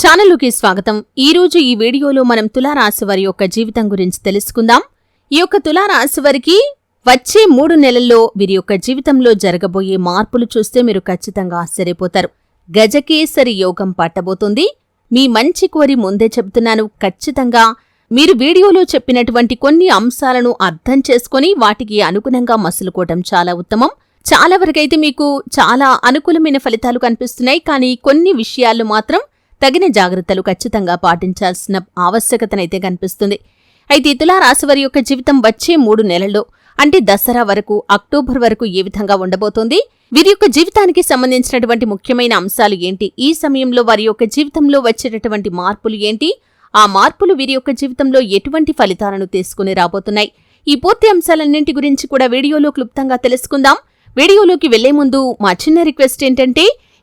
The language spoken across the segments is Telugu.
ఛానలుకి స్వాగతం. ఈ రోజు ఈ వీడియోలో మనం తులారాశి వారి యొక్క జీవితం గురించి తెలుసుకుందాం. ఈ యొక్క తులారాశి వారికి వచ్చే మూడు నెలల్లో వీరి యొక్క జీవితంలో జరగబోయే మార్పులు చూస్తే మీరు ఖచ్చితంగా ఆశ్చర్యపోతారు. గజకేసరి యోగం పట్టబోతుంది మీ మంచి కోరి ముందే చెబుతున్నాను. ఖచ్చితంగా మీరు వీడియోలో చెప్పినటువంటి కొన్ని అంశాలను అర్థం చేసుకొని వాటికి అనుగుణంగా మసులుకోవటం చాలా ఉత్తమం. చాలా వరకైతే మీకు చాలా అనుకూలమైన ఫలితాలు కనిపిస్తున్నాయి. కానీ కొన్ని విషయాలు మాత్రం తగిన జాగ్రత్తలు ఖచ్చితంగా పాటించాల్సిన ఆవశ్యకతనైతే కనిపిస్తుంది. అయితే తులారాశి రాశివారి యొక్క జీవితం వచ్చే మూడు నెలల్లో అంటే దసరా వరకు అక్టోబర్ వరకు ఏ విధంగా ఉండబోతోంది? వీరి యొక్క జీవితానికి సంబంధించినటువంటి ముఖ్యమైన అంశాలు ఏంటి? ఈ సమయంలో వారి యొక్క జీవితంలో వచ్చేటటువంటి మార్పులు ఏంటి? ఆ మార్పులు వీరి యొక్క జీవితంలో ఎటువంటి ఫలితాలను తీసుకుని రాబోతున్నాయి? ఈ పూర్తి అంశాలన్నింటి గురించి కూడా వీడియోలో క్లుప్తంగా తెలుసుకుందాం. వీడియోలోకి వెళ్ళే ముందు మా చిన్న రిక్వెస్ట్ ఏంటంటే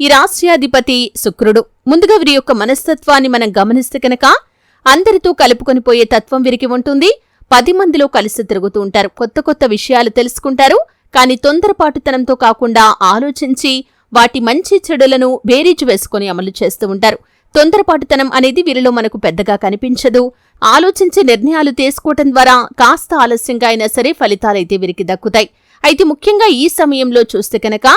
ఈ రాశ్యాధిపతి శుక్రుడు. ముందుగా వీరి యొక్క మనస్తత్వాన్ని మనం గమనిస్తే కనుక అందరితో కలుపుకొని పోయే తత్వం వీరికి ఉంటుంది. పది మందిలో కలిసి తిరుగుతూ ఉంటారు. కొత్త కొత్త విషయాలు తెలుసుకుంటారు. కానీ తొందరపాటుతనంతో కాకుండా ఆలోచించి వాటి మంచి చెడులను బేరీజు వేసుకుని అమలు చేస్తూ ఉంటారు. తొందరపాటుతనం అనేది వీరిలో మనకు పెద్దగా కనిపించదు. ఆలోచించి నిర్ణయాలు తీసుకోవటం ద్వారా కాస్త ఆలస్యంగా అయినా సరే ఫలితాలైతే వీరికి దక్కుతాయి. అయితే ముఖ్యంగా ఈ సమయంలో చూస్తే కనుక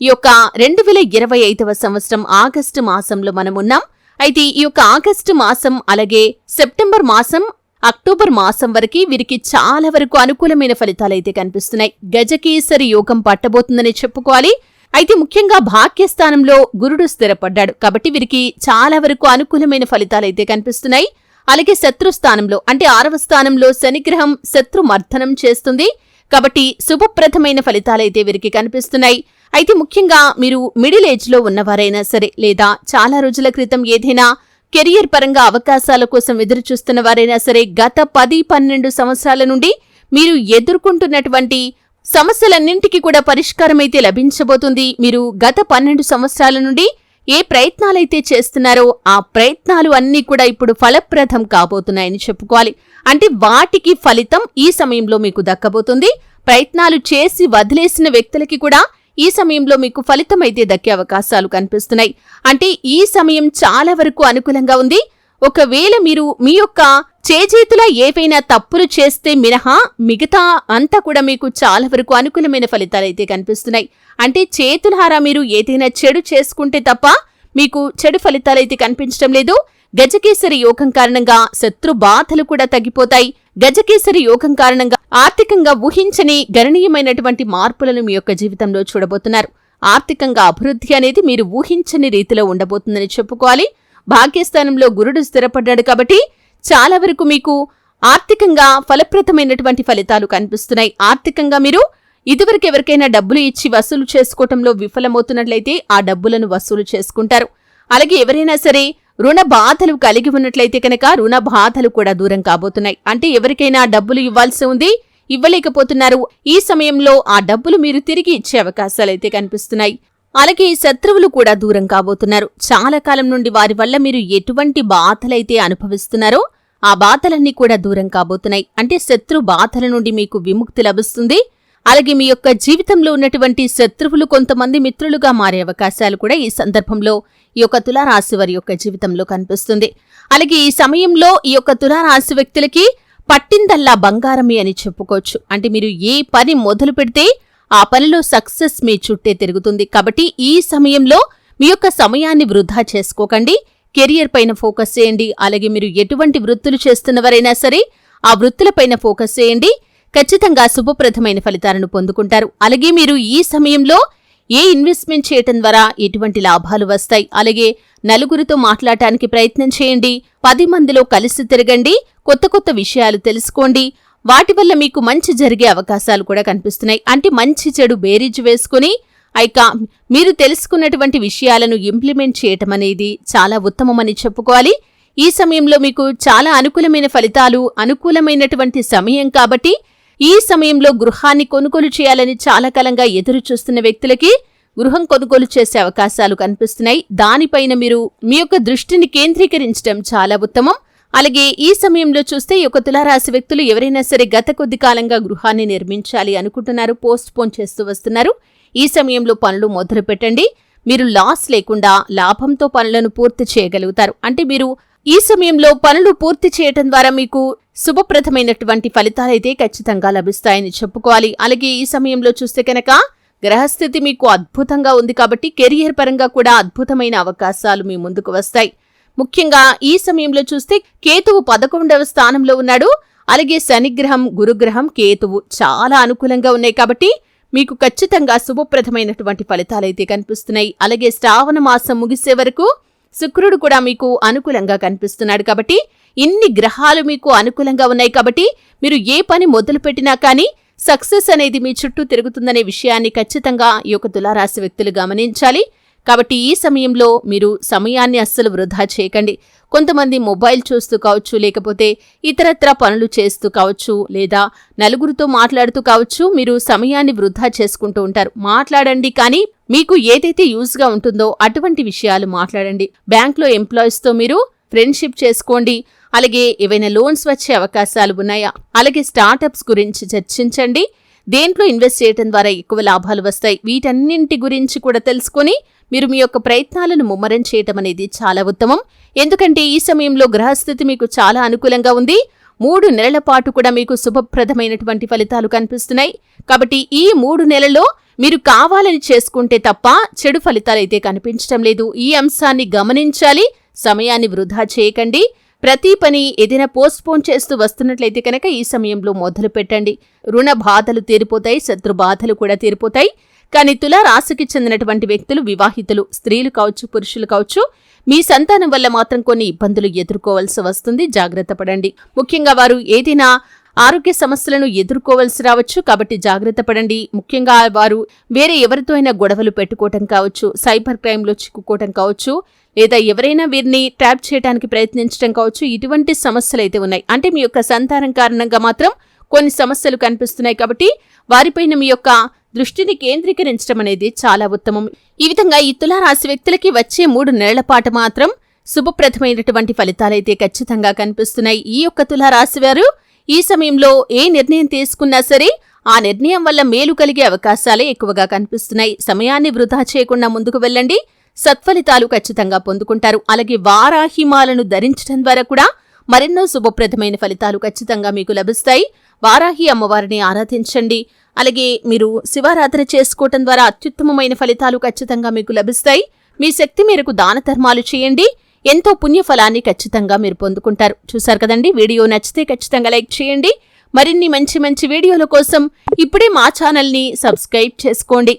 ఈ యొక్క రెండు వేల ఇరవై ఐదవ సంవత్సరం ఆగస్టు మాసంలో మనం ఉన్నాం. అయితే ఈ యొక్క ఆగస్టు మాసం అలాగే సెప్టెంబర్ మాసం అక్టోబర్ మాసం వరకు వీరికి చాలా వరకు అనుకూలమైన ఫలితాలైతే కనిపిస్తున్నాయి. గజకేసరి యోగం పట్టబోతుందని చెప్పుకోవాలి. అయితే ముఖ్యంగా భాగ్యస్థానంలో గురుడు స్థిరపడ్డాడు. కాబట్టి వీరికి చాలా వరకు అనుకూలమైన ఫలితాలైతే కనిపిస్తున్నాయి. అలాగే శత్రుస్థానంలో అంటే ఆరవ స్థానంలో శనిగ్రహం శత్రు మర్దనం చేస్తుంది. కాబట్టి శుభప్రదమైన ఫలితాలైతే వీరికి కనిపిస్తున్నాయి. అయితే ముఖ్యంగా మీరు మిడిల్ ఏజ్లో ఉన్నవారైనా సరే లేదా చాలా రోజుల క్రితం ఏదైనా కెరియర్ పరంగా అవకాశాల కోసం ఎదురు చూస్తున్న వారైనా సరే గత పది పన్నెండు సంవత్సరాల నుండి మీరు ఎదుర్కొంటున్నటువంటి సమస్యలన్నింటికి కూడా పరిష్కారమైతే లభించబోతుంది. మీరు గత పన్నెండు సంవత్సరాల నుండి ఏ ప్రయత్నాలైతే చేస్తున్నారో ఆ ప్రయత్నాలు అన్నీ కూడా ఇప్పుడు ఫలప్రదం కాబోతున్నాయని చెప్పుకోవాలి. అంటే వాటికి ఫలితం ఈ సమయంలో మీకు దక్కబోతుంది. ప్రయత్నాలు చేసి వదిలేసిన వ్యక్తులకి కూడా ఈ సమయంలో మీకు ఫలితం అయితే దక్కే అవకాశాలు కనిపిస్తున్నాయి. అంటే ఈ సమయం చాలా వరకు అనుకూలంగా ఉంది. ఒకవేళ మీరు మీ యొక్క చేజేతుల ఏవైనా తప్పులు చేస్తే మినహా మిగతా అంతా కూడా మీకు చాలా వరకు అనుకూలమైన ఫలితాలైతే కనిపిస్తున్నాయి. అంటే చేతులారా మీరు ఏదైనా చెడు చేసుకుంటే తప్ప మీకు చెడు ఫలితాలైతే కనిపించడం లేదు. గజకేసరి యోగం కారణంగా శత్రు బాధలు కూడా తగ్గిపోతాయి. గజకేసరి యోగం కారణంగా ఆర్థికంగా ఊహించని గణనీయమైనటువంటి మార్పులను మీ యొక్క జీవితంలో చూడబోతున్నారు. ఆర్థికంగా అభివృద్ధి అనేది మీరు ఊహించని రీతిలో ఉండబోతుందని చెప్పుకోవాలి. భాగ్యస్థానంలో గురుడు స్థిరపడ్డాడు కాబట్టి చాలా వరకు మీకు ఆర్థికంగా ఫలప్రదమైనటువంటి ఫలితాలు కనిపిస్తున్నాయి. ఆర్థికంగా మీరు ఇదివరకు ఎవరికైనా డబ్బులు ఇచ్చి వసూలు చేసుకోవటంలో విఫలమవుతున్నట్లయితే ఆ డబ్బులను వసూలు చేసుకుంటారు. అలాగే ఎవరైనా సరే రుణ బాధలు కలిగి ఉన్నట్లయితే కనుక రుణ బాధలు కూడా దూరం కాబోతున్నాయి. అంటే ఎవరికైనా డబ్బులు ఇవ్వాల్సి ఉంది ఇవ్వలేకపోతున్నారు. ఈ సమయంలో ఆ డబ్బులు మీరు తిరిగి ఇచ్చే అవకాశాలైతే కనిపిస్తున్నాయి. అలాగే శత్రువులు కూడా దూరం కాబోతున్నారు. చాలా కాలం నుండి వారి వల్ల మీరు ఎటువంటి బాధలైతే అనుభవిస్తున్నారో ఆ బాధలన్నీ కూడా దూరం కాబోతున్నాయి. అంటే శత్రు బాధల నుండి మీకు విముక్తి లభిస్తుంది. అలాగే మీ యొక్క జీవితంలో ఉన్నటువంటి శత్రువులు కొంతమంది మిత్రులుగా మారే అవకాశాలు కూడా ఈ సందర్భంలో ఈ యొక్క తులారాశి వారి యొక్క జీవితంలో కనిపిస్తుంది. అలాగే ఈ సమయంలో ఈ యొక్క తులారాశి వ్యక్తులకి పట్టిందల్లా బంగారమే అని చెప్పుకోవచ్చు. అంటే మీరు ఏ పని మొదలు పెడితే ఆ పనిలో సక్సెస్ మీ చుట్టే తిరుగుతుంది. కాబట్టి ఈ సమయంలో మీ యొక్క సమయాన్ని వృధా చేసుకోకండి. కెరియర్ పైన ఫోకస్ చేయండి. అలాగే మీరు ఎటువంటి వృత్తులు చేస్తున్నవారైనా సరే ఆ వృత్తులపైన ఫోకస్ చేయండి. ఖచ్చితంగా శుభప్రదమైన ఫలితాలను పొందుకుంటారు. అలాగే మీరు ఈ సమయంలో ఏ ఇన్వెస్ట్మెంట్ చేయటం ద్వారా ఎటువంటి లాభాలు వస్తాయి? అలాగే నలుగురితో మాట్లాడటానికి ప్రయత్నం చేయండి. పది మందిలో కలిసి తిరగండి. కొత్త కొత్త విషయాలు తెలుసుకోండి. వాటి వల్ల మీకు మంచి జరిగే అవకాశాలు కూడా కనిపిస్తున్నాయి. అంటే మంచి చెడు బేరీజ్ వేసుకుని అయిక మీరు తెలుసుకున్నటువంటి విషయాలను ఇంప్లిమెంట్ చేయటం అనేది చాలా ఉత్తమమని చెప్పుకోవాలి. ఈ సమయంలో మీకు చాలా అనుకూలమైన ఫలితాలు అనుకూలమైనటువంటి సమయం కాబట్టి ఈ సమయంలో గృహాన్ని కొనుగోలు చేయాలని చాలా కాలంగా ఎదురు చూస్తున్న వ్యక్తులకి గృహం కొనుగోలు చేసే అవకాశాలు కనిపిస్తున్నాయి. దానిపైన మీరు మీ యొక్క దృష్టిని కేంద్రీకరించడం చాలా ఉత్తమం. అలాగే ఈ సమయంలో చూస్తే ఈ యొక్క తులారాశి వ్యక్తులు ఎవరైనా సరే గత కొద్ది కాలంగా గృహాన్ని నిర్మించాలి అనుకుంటున్నారు పోస్ట్ పోన్ చేస్తూ వస్తున్నారు. ఈ సమయంలో పనులు మొదలు పెట్టండి. మీరు లాస్ లేకుండా లాభంతో పనులను పూర్తి చేయగలుగుతారు. అంటే మీరు ఈ సమయంలో పనులు పూర్తి చేయటం ద్వారా మీకు శుభప్రదమైనటువంటి ఫలితాలైతే ఖచ్చితంగా లభిస్తాయని చెప్పుకోవాలి. అలాగే ఈ సమయంలో చూస్తే కనుక గ్రహస్థితి మీకు అద్భుతంగా ఉంది కాబట్టి కెరియర్ పరంగా కూడా అద్భుతమైన అవకాశాలు మీ ముందుకు వస్తాయి. ముఖ్యంగా ఈ సమయంలో చూస్తే కేతువు పదకొండవ స్థానంలో ఉన్నాడు. అలాగే శనిగ్రహం గురుగ్రహం కేతువు చాలా అనుకూలంగా ఉన్నాయి కాబట్టి మీకు ఖచ్చితంగా శుభప్రదమైనటువంటి ఫలితాలైతే కనిపిస్తున్నాయి. అలాగే శ్రావణ మాసం ముగిసే వరకు శుక్రుడు కూడా మీకు అనుకూలంగా కనిపిస్తున్నాడు కాబట్టి ఇన్ని గ్రహాలు మీకు అనుకూలంగా ఉన్నాయి కాబట్టి మీరు ఏ పని మొదలుపెట్టినా కానీ సక్సెస్ అనేది మీ చుట్టూ తిరుగుతుందనే విషయాన్ని ఖచ్చితంగా ఈ యొక్క తులారాశి వ్యక్తులు గమనించాలి. కాబట్టి ఈ సమయంలో మీరు సమయాన్ని అస్సలు వృధా చేయకండి. కొంతమంది మొబైల్ చూస్తూ కావచ్చు లేకపోతే ఇతరత్ర పనులు చేస్తూ కావచ్చు లేదా నలుగురితో మాట్లాడుతూ కావచ్చు మీరు సమయాన్ని వృధా చేసుకుంటూ ఉంటారు. మాట్లాడండి కానీ మీకు ఏదైతే యూజ్గా ఉంటుందో అటువంటి విషయాలు మాట్లాడండి. బ్యాంక్లో ఎంప్లాయీస్తో మీరు ఫ్రెండ్షిప్ చేసుకోండి. అలాగే ఏవైనా లోన్స్ వచ్చే అవకాశాలు ఉన్నాయా? అలాగే స్టార్టప్స్ గురించి చర్చించండి. దేంట్లో ఇన్వెస్ట్ చేయడం ద్వారా ఎక్కువ లాభాలు వస్తాయి. వీటన్నింటి గురించి కూడా తెలుసుకొని మీరు మీ యొక్క ప్రయత్నాలను ముమ్మరం చేయటం అనేది చాలా ఉత్తమం. ఎందుకంటే ఈ సమయంలో గ్రహస్థితి మీకు చాలా అనుకూలంగా ఉంది. మూడు నెలల పాటు కూడా మీకు శుభప్రదమైనటువంటి ఫలితాలు కనిపిస్తున్నాయి. కాబట్టి ఈ మూడు నెలల్లో మీరు కావాలని చేసుకుంటే తప్ప చెడు ఫలితాలైతే కనిపించటం లేదు. ఈ అంశాన్ని గమనించాలి. సమయాన్ని వృధా చేయకండి. ప్రతి పని ఏదైనా పోస్ట్పోన్ చేస్తూ వస్తున్నట్లయితే కనుక ఈ సమయంలో మొదలు పెట్టండి రుణ బాధలు తీరిపోతాయి శత్రు బాధలు కూడా తీరిపోతాయి. కానీ తులారాశికి చెందినటువంటి వ్యక్తులు వివాహితులు స్త్రీలు కావచ్చు పురుషులు కావచ్చు మీ సంతానం వల్ల మాత్రం కొన్ని ఇబ్బందులు ఎదుర్కోవాల్సి వస్తుంది. జాగ్రత్త పడండి. ముఖ్యంగా వారు ఏదైనా ఆరోగ్య సమస్యలను ఎదుర్కోవలసి రావచ్చు. కాబట్టి జాగ్రత్త పడండి. ముఖ్యంగా వారు వేరే ఎవరితో అయినా గొడవలు పెట్టుకోవటం కావచ్చు సైబర్ క్రైమ్లో చిక్కుకోవటం కావచ్చు లేదా ఎవరైనా వీరిని ట్రాప్ చేయడానికి ప్రయత్నించడం కావచ్చు ఇటువంటి సమస్యలు అయితే ఉన్నాయి. అంటే మీ యొక్క సంతానం కారణంగా మాత్రం కొన్ని సమస్యలు కనిపిస్తున్నాయి. కాబట్టి వారిపైన మీ యొక్క దృష్టిని కేంద్రీకరించడం అనేది చాలా ఉత్తమం. ఈ విధంగా ఈ తులారాశి వ్యక్తులకి వచ్చే మూడు నెలల పాటు మాత్రం శుభప్రదమైనటువంటి ఫలితాలైతే ఖచ్చితంగా కనిపిస్తున్నాయి. ఈ యొక్క తులారాశి వారు ఈ సమయంలో ఏ నిర్ణయం తీసుకున్నా సరే ఆ నిర్ణయం వల్ల మేలు కలిగే అవకాశాలే ఎక్కువగా కనిపిస్తున్నాయి. సమయాన్ని వృధా చేయకుండా ముందుకు వెళ్ళండి. సత్ఫలితాలు ఖచ్చితంగా పొందుకుంటారు. అలాగే వారాహిమాలను ధరించడం ద్వారా కూడా మరెన్నో శుభప్రదమైన ఫలితాలు ఖచ్చితంగా మీకు లభిస్తాయి. వారాహి అమ్మవారిని ఆరాధించండి. అలాగే మీరు శివారాధన చేసుకోవటం ద్వారా అత్యుత్తమమైన ఫలితాలు ఖచ్చితంగా మీకు లభిస్తాయి. మీ శక్తి మేరకు దాన ధర్మాలు చేయండి. ఎంతో పుణ్యఫలాన్ని ఖచ్చితంగా మీరు పొందుకుంటారు. చూశారు కదండి? వీడియో నచ్చితే ఖచ్చితంగా లైక్ చేయండి. మరిన్ని మంచి మంచి వీడియోల కోసం ఇప్పుడే మా ఛానల్ని సబ్స్క్రైబ్ చేసుకోండి.